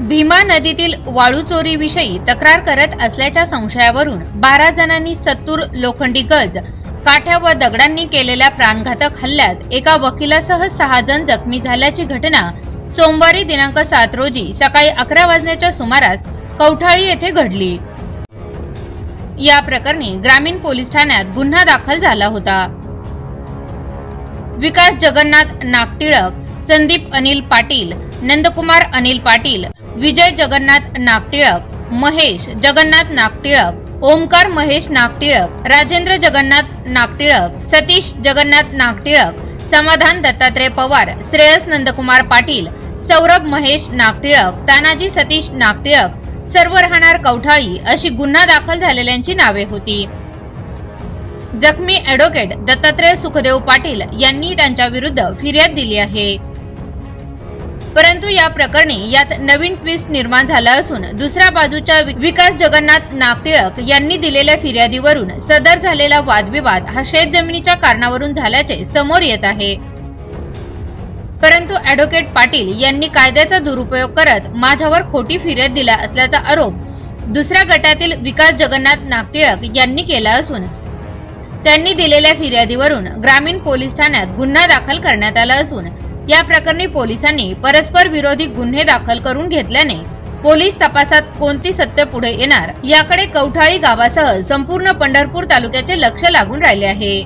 भीमा नदीतील वाळू चोरीविषयी तक्रार करत असल्याच्या संशयावरून बारा जणांनी सत्तूर लोखंडी गज काठ्या व दगडांनी केलेल्या प्राणघातक हल्ल्यात एका वकिलासह सहा जण जखमी झाल्याची घटना सोमवारी दिनांक सात रोजी सकाळी अकरा वाजण्याच्या सुमारास कवठाळी येथे घडली. या प्रकरणी ग्रामीण पोलीस ठाण्यात गुन्हा दाखल झाला होता. विकास जगन्नाथ नागटिळक संदीप अनिल पाटील नंदकुमार अनिल पाटील विजय जगन्नाथ नागटिळक महेश जगन्नाथ नागटिळक ओमकार महेश नागटिळक राजेंद्र जगन्नाथ नागटिळक सतीश जगन्नाथ नागटिळक समाधान दत्तात्रय पवार श्रेयस नंदकुमार पाटील सौरभ महेश नागटिळक तानाजी सतीश नागटिळक सर्व राहणार कवठाळी अशी गुन्हा दाखल झालेल्यांची नावे होती. जखमी ॲडव्होकेट दत्तात्रय सुखदेव पाटील यांनी त्यांच्या विरुद्ध फिर्याद दिली आहे. परंतु या प्रकरणी यात नवीन ट्विस्ट निर्माण झाला असून दुसऱ्या बाजूच्या विकास जगन्नाथ नागटिळक यांनी दिलेल्या फिर्यादीवरून सदर झालेला वादविवाद हा शेत जमिनीच्या कारणावरून झाल्याचे समोर येत आहे. परंतु ॲडव्होकेट पाटील यांनी कायद्याचा दुरुपयोग करत माझ्यावर खोटी फिर्याद दिला असल्याचा आरोप दुसऱ्या गटातील विकास जगन्नाथ नागटिळक यांनी केला असून त्यांनी दिलेल्या फिर्यादीवरून ग्रामीण पोलीस ठाण्यात गुन्हा दाखल करण्यात आला असून या प्रकरणी पोलिसांनी परस्पर विरोधी गुन्हे दाखल करून घेतल्याने पोलीस तपासात कोणती सत्य पुढे येणार याकडे कवठाळी गावासह संपूर्ण पंढरपूर तालुक्याचे लक्ष लागून राहिले आहे.